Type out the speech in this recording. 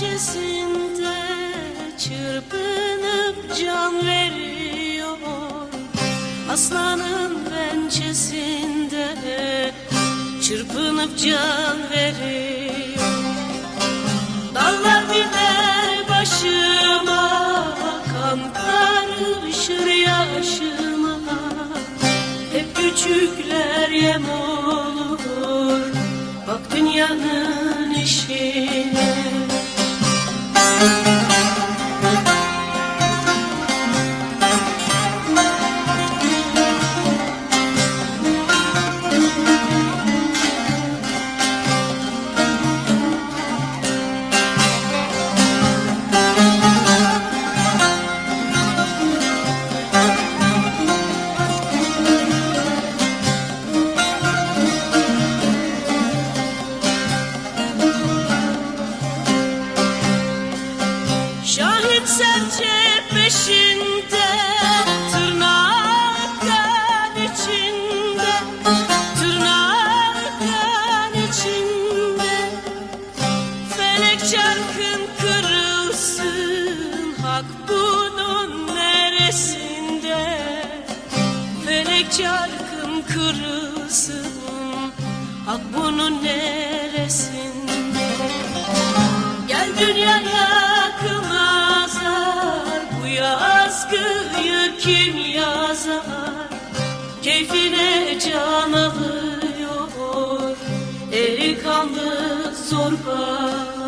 Pençesinde çırpınıp can veriyor. Aslanın pençesinde çırpınıp can veriyor. Dallar biner başıma kan karışır yaşıma. Hep küçükler yem olur Bak dünyanın işine Thank you. Serçe peşinde Tırnak kan içinde Tırnak kan içinde. Felek çarkın kırılsın Hak bunun neresinde? Felek çarkın kırılsın Hak bunun neresinde kim yazar? Keyfine can alıyor. Eli kanlı zorba